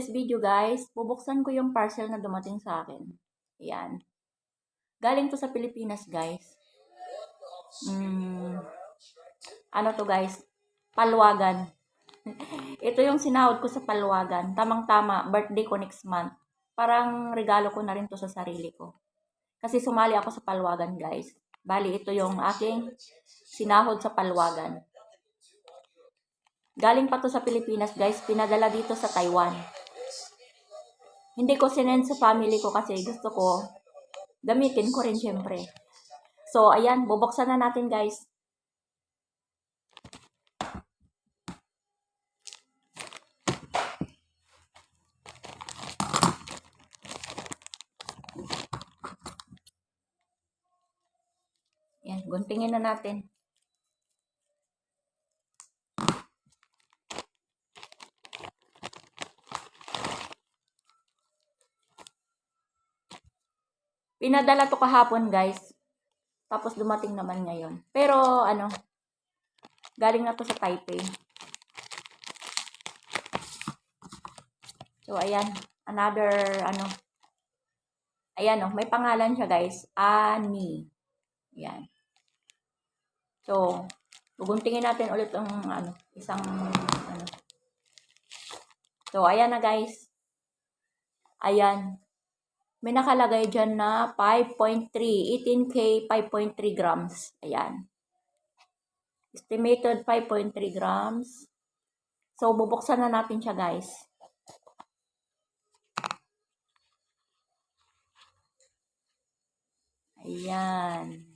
today's video guys, bubuksan ko yung parcel na dumating sa akin. Ayan. Galing to sa Pilipinas guys. Mm, ano to guys? Palwagan. Ito yung sinahod ko sa palwagan. Tamang-tama, birthday ko next month. Parang regalo ko na rin to sa sarili ko. Kasi sumali ako sa palwagan guys. Bali, ito yung aking sinahod sa palwagan. Galing pa to sa Pilipinas, guys. Pinadala dito sa Taiwan. Hindi ko sinend sa family ko kasi gusto ko gamitin ko rin syempre. So, ayan. Bubuksan na natin, guys. Yan, guntingin na natin. Pinadala to kahapon, guys. Tapos dumating naman ngayon. Pero, ano, galing na to sa Taipei. So, ayan. Another, ano, ayan, oh, may pangalan siya, guys. Ani. Ayan. So, guguntingin natin ulit ang, ano, isang, ano. So, ayan na, guys. Ayan. May nakalagay dyan na 5.3, 18K, 5.3 grams. Ayan. Estimated 5.3 grams. So, bubuksan na natin siya, guys. Ayan.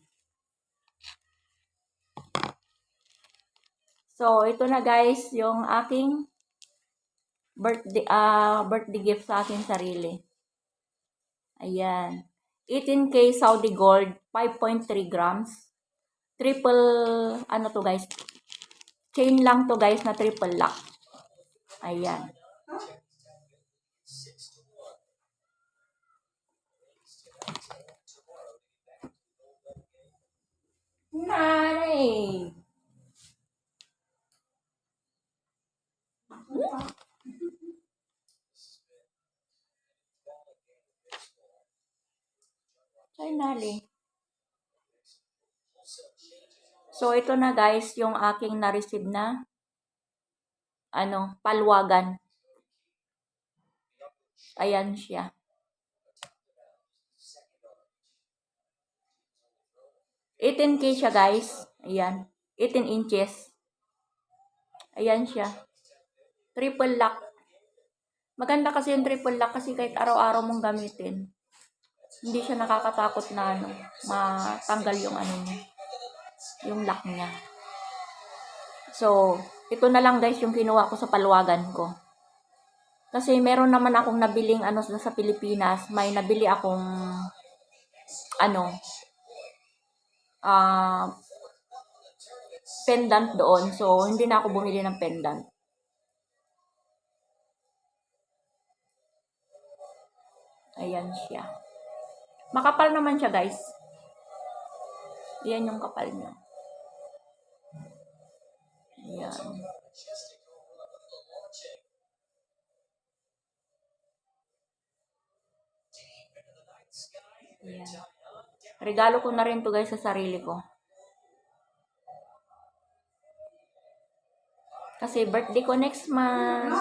So, ito na guys, yung aking birthday, ah birthday gift sa aking sarili. Ayan. 18K Saudi Gold, 5.3 grams. Triple, ano to guys? Chain lang to guys na triple lock. Ayan. Nanay! Finally. So, ito na guys, yung aking na-receive na ano, palwagan. Ayan siya. Eighteen K siya guys. Ayan. 18 inches. Ayan siya. Triple lock. Maganda kasi yung triple lock kasi kahit araw-araw mong gamitin hindi siya nakakatakot na ano, matanggal yung ano niya, yung lock niya. So, ito na lang guys yung kinuha ko sa paluwagan ko. Kasi meron naman akong nabiling ano sa Pilipinas, may nabili akong ano ah uh, pendant doon. So, hindi na ako bumili ng pendant. Ayan siya. Makapal naman siya, guys. Yan yung kapal niya. Ayan. Ayan. Regalo ko na rin to guys sa sarili ko. Kasi birthday ko next month.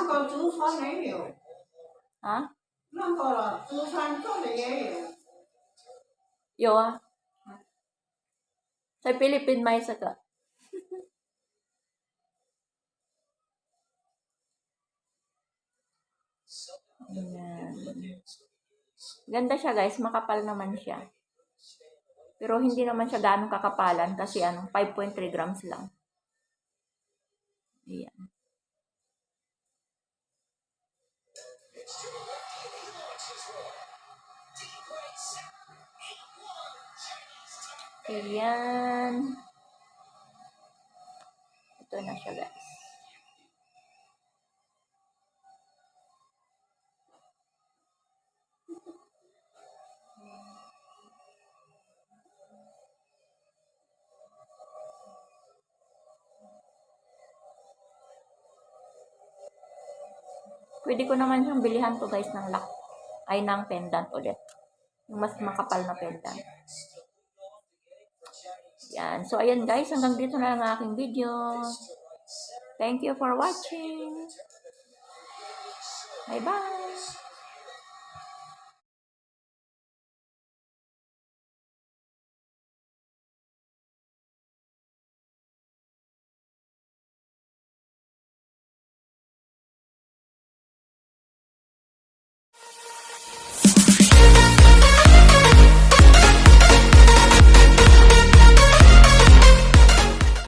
那个也有。Yo ah. Sa Philippine may isa ka. Ayan. Ganda siya guys, makapal naman siya. Pero hindi naman siya ganong kakapalan kasi ano, 5.3 grams lang. Ayan. Ayan. Ito na siya guys. Pwede ko naman siyang bilihan to guys ng lock. Ay, ng pendant ulit. Yung mas makapal na pendant. Yan. So, ayan guys. Hanggang dito na lang ang aking video. Thank you for watching. Bye-bye.